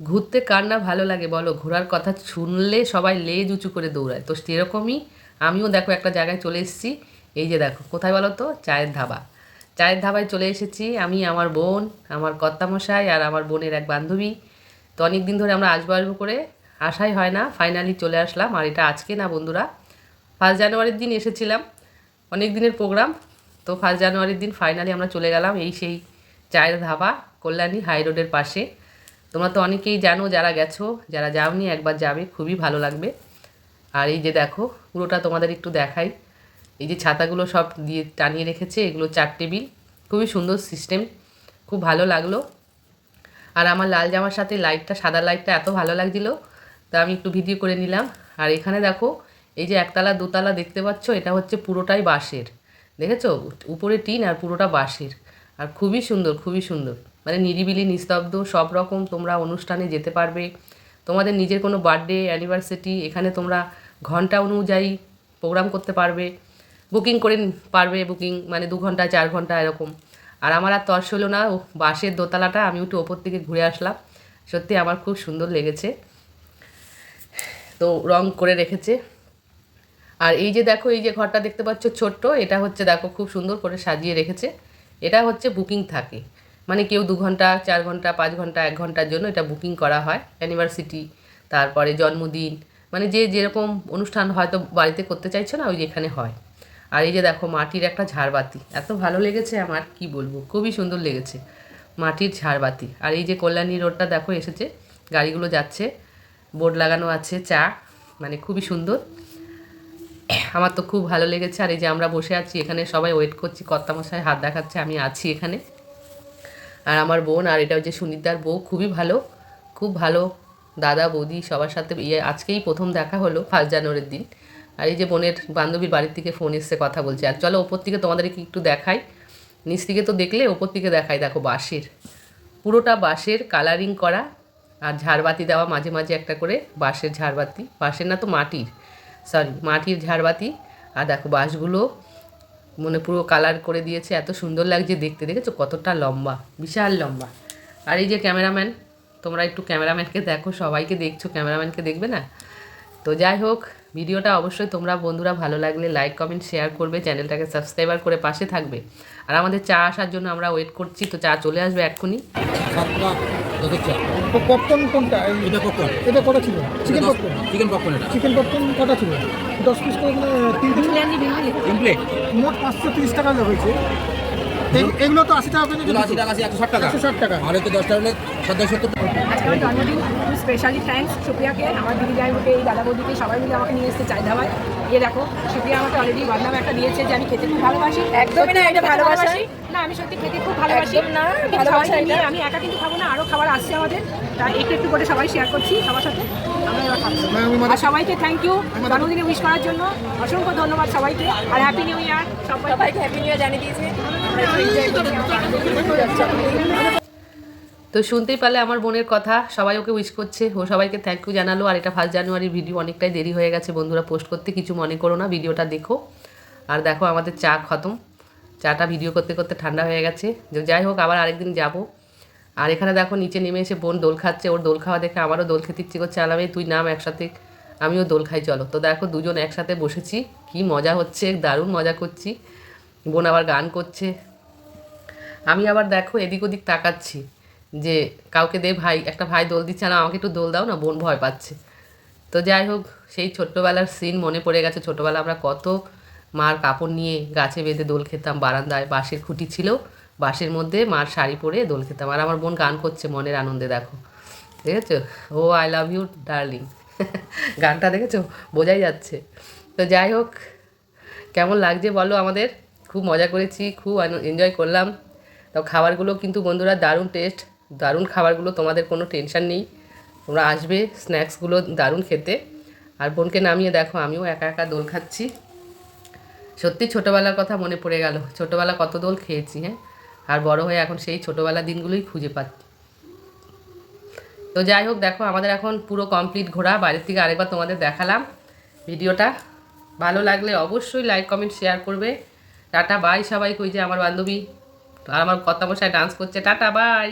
ঘুরতে কার না ভালো লাগে বলো? ঘোরার কথা শুনলে সবাই লেজ উঁচু করে দৌড়ায়। তো সেরকমই আমিও দেখো একটা জায়গায় চলে এসেছি। এই যে দেখো, কোথায় বলো তো? চায়ের ধাবা। চায়ের ধাবায় চলে এসেছি আমি, আমার বোন, আমার কর্তামশাই আর আমার বোনের এক বান্ধবী। তো অনেক দিন ধরে আমরা আসব আসব করে আসাই হয় না ফাইনালি চলে আসলাম। আর এটা আজকে না বন্ধুরা ফার্স্ট জানুয়ারির দিন এসেছিলাম অনেক দিনের প্রোগ্রাম তো ফার্স্ট জানুয়ারির দিন ফাইনালি আমরা চলে গেলাম এই সেই চায়ের ধাবা, কল্যাণী হাই রোডের পাশে। তোমরা তো অনেকেই জানো যারা গেছো, যারা যাওনি, একবার যাবে, খুবই ভালো লাগবে। আর এই যে দেখো, পুরোটা তোমাদের একটু দেখাই। এই যে ছাতাগুলো সব দিয়ে টানিয়ে রেখেছে, এগুলো চার টেবিল। খুবই সুন্দর সিস্টেম, খুব ভালো লাগল। আর আমার লাল জামার সাথে লাইটটা, সাদা লাইটটা এত ভালো লাগছিল, তা আমি একটু ভিডিও করে নিলাম। আর এখানে দেখো, এই যে একতলা, দোতলা দেখতে পাচ্ছ, এটা হচ্ছে পুরোটাই বাঁশের। দেখেছ? উপরে টিন আর পুরোটা বাঁশের। আর খুবই সুন্দর খুবই সুন্দর। মানে নিরিবিলি, নিস্তব্ধ, সব রকম তোমরা অনুষ্ঠানে যেতে পারবে। তোমাদের নিজের কোনো বার্থডে অ্যানিভার্সারি এখানে তোমরা ঘণ্টা অনুযায়ী প্রোগ্রাম করতে পারবে। বুকিং করে পারবে বুকিং মানে দু ঘণ্টা, চার ঘণ্টা, এরকম। আর আমার আর তর্স হলো না বাসের দোতলাটা, আমি একটু ওপর থেকে ঘুরে আসলাম। সত্যি আমার খুব সুন্দর লেগেছে। তো রং করে রেখেছে। আর এই যে দেখো, এই যে ঘরটা দেখতে পাচ্ছ ছোট্ট, এটা হচ্ছে দেখো, খুব সুন্দর করে সাজিয়ে রেখেছে। এটা হচ্ছে বুকিং থাকে। মানে কেউ দু ঘণ্টা, চার ঘণ্টা, পাঁচ ঘণ্টা, এক ঘণ্টার জন্য এটা বুকিং করা হয় অ্যানিভার্সিটি তারপরে জন্মদিন মানে যে যেরকম অনুষ্ঠান হয়তো বাড়িতে করতে চাইছো না, ওই যে এখানে হয়। আর এই যে দেখো, মাটির একটা ঝাড়বাতি, এত ভালো লেগেছে আমার, কি বলব, খুবই সুন্দর লেগেছে, মাটির ঝাড়বাতি। আর এই যে কল্যাণী রোডটা দেখো, এসেছে, গাড়িগুলো যাচ্ছে, বোর্ড লাগানো আছে, চা মানে খুবই সুন্দর। আমার তো খুব ভালো লেগেছে, আর এই যে আমরা বসে আছি, এখানে সবাই ওয়েট করছি, কর্তামশাই হাত দেখাচ্ছে, আমি আছি এখানে। আর আমার বোন, আর এটা হচ্ছে সুনিতার বউ, খুবই ভালো, খুব ভালো দাদা, বৌদি সবার সাথে ইয়ে আজকেই প্রথম দেখা হলো ফার্স্ট জানুয়ারির দিন। আর এই যে বোনের বান্ধবীর বাড়ির থেকে ফোন এসছে, কথা বলছে। আর চলো ওপর থেকে তোমাদেরকে একটু দেখাই। নিচ থেকে তো দেখলে ওপর থেকে দেখাই, দেখো বাঁশের। পুরোটা বাঁশের কালারিং করা আর ঝাড়বাতি দেওয়া, মাঝে মাঝে একটা করে বাঁশের ঝাড়বাতি। বাঁশের না তো মাটির সরি মাটির ঝাড়বাতি। আর দেখো বাঁশগুলো মানে পুরো কালার করে দিয়েছে, এত সুন্দর লাগছে দেখতে। দেখেছ? কতটা লম্বা, বিশাল লম্বা। আর এই যে ক্যামেরাম্যান তোমরা একটু ক্যামেরাম্যানকে দেখো, সবাইকে দেখছ ক্যামেরাম্যানকে দেখবে না? তো যাই হোক, ভিডিওটা অবশ্যই তোমরা বন্ধুরা ভালো লাগলে লাইক কমেন্ট শেয়ার করবে, চ্যানেলটাকে সাবস্ক্রাইবার করে পাশে থাকবে। আর আমাদের চা আসার জন্য আমরা ওয়েট করছি, তো চা চলে আসবে এক্ষুনি। পপকর্ন কোনটা? এটা পপকর্ন এটা কটা ছিল? চিকেন পপকর্ন চিকেন পপকর্ন এটা। চিকেন পপকর্ন কটা ছিল? দশ পিস করে তিন প্লেট মোট পাঁচশো তিরিশ টাকা হয়েছে। এগুলো তো আশি টাকা করে আশি টাকা একশো ষাট টাকা। একশো ষাট টাকা। আর হচ্ছে দশটা হলে সত্তর সত্তর আজকে আমার জন্মদিন স্পেশালি থ্যাঙ্কস সুপ্রিয়াকে আমার দিদি যাইবুকে এই দাদা বৌদিকে সবাই মিলে আমাকে নিয়ে এসেছে চাই ধাবায় গিয়ে দেখো সুপ্রিয়া আমাকে অলরেডি বদনাম একটা দিয়েছে যে আমি খেতে খুব ভালোবাসি। একদমই না, এটা ভালোবাসা। না আমি সত্যি খেতে খুব ভালোবাসি। না, কিন্তু ভালোবাসা নিয়ে আমি একা কিন্তু খাব না আরও খাবার আসছে আমাদের। তাই একটু একটু করে সবাই শেয়ার করছি সবার সাথে। আমরা এবার খাচ্ছি না, আমি মাঝে- আর সবাইকে থ্যাংক ইউ জন্মদিনে উইশ করার জন্য। অসংখ্য ধন্যবাদ সবাইকে। আর হ্যাপি নিউ ইয়ার সবাই সবাইকে হ্যাপি নিউ ইয়ার জানিয়ে দিয়েছে। তো শুনতেই পারলে আমার বোনের কথা, সবাই ওকে উইশ করছে, ও সবাইকে থ্যাংক ইউ জানালো, আর এটা ফার্স্ট জানুয়ারির ভিডিও অনেকটাই দেরি হয়ে গেছে, বন্ধুরা পোস্ট করতে কিছু মনে করো না ভিডিওটা দেখো। আর দেখো আমাদের চা খতম, চাটা ভিডিও করতে করতে ঠান্ডা হয়ে গেছে, যে, যাই হোক আবার আরেকদিন যাব। আর এখানে দেখো নিচে নেমে এসে বোন দোল খাচ্ছে, ওর দোল খাওয়া দেখে আমারও দোল খেতে ইচ্ছে করছে, আলামে, তুই নাম একসাথে, আমিও দোল খাই, চলো। তো দেখো দুজন একসাথে বসেছি, কি মজা হচ্ছে, দারুণ মজা করছি। বোন আবার গান করছে। আমি আবার দেখো এদিক ওদিক তাকাচ্ছি যে কাউকে দে ভাই, একটা ভাই দোল দিচ্ছে না, আমাকে একটু দোল দাও না, বোন ভয় পাচ্ছে। তো যাই হোক, সেই ছোট্টবেলার সিন মনে পড়ে গেছে। ছোটোবেলা আমরা কত মার কাপড় নিয়ে গাছে বেঁধে দোল খেতাম, বারান্দায় বাঁশের খুঁটি ছিল, বাঁশের মধ্যে মার শাড়ি পরে দোল খেতাম। আর আমার বোন গান করছে মনের আনন্দে, দেখো। দেখেছ? ও আই লাভ ইউ ডার্লিং গানটা দেখেছ? বোঝাই যাচ্ছে। তো যাই হোক, কেমন লাগছে বলো আমাদের? খুব মজা করেছি, খুব এনজয় করলাম। তো খাবারগুলো কিন্তু বন্ধুরা দারুণ টেস্ট দারুণ খাবারগুলো, তোমাদের কোনো টেনশন নেই। তোমরা আসবে স্ন্যাক্সগুলো দারুণ খেতে। আর বোনকে নামিয়ে দেখো, আমিও একা একা দোল খাচ্ছি। সত্যি ছোটোবেলার কথা মনে পড়ে গেল, ছোটোবেলা কত দোল খেয়েছি হ্যাঁ? আর বড় হয়ে এখন সেই ছোটোবেলার দিনগুলোই খুঁজে পাচ্ছি। তো যাই হোক, দেখো, আমাদের এখন পুরো কমপ্লিট ঘোরা। বাইরের থেকে আরেকবার তোমাদের দেখালাম ভিডিওটা। ভালো লাগলে অবশ্যই লাইক কমেন্ট শেয়ার করবে। টাটা বাই সবাই কই যে আমার বান্ধবী। আর আমার বসায় ডান্স করছে। Tata bye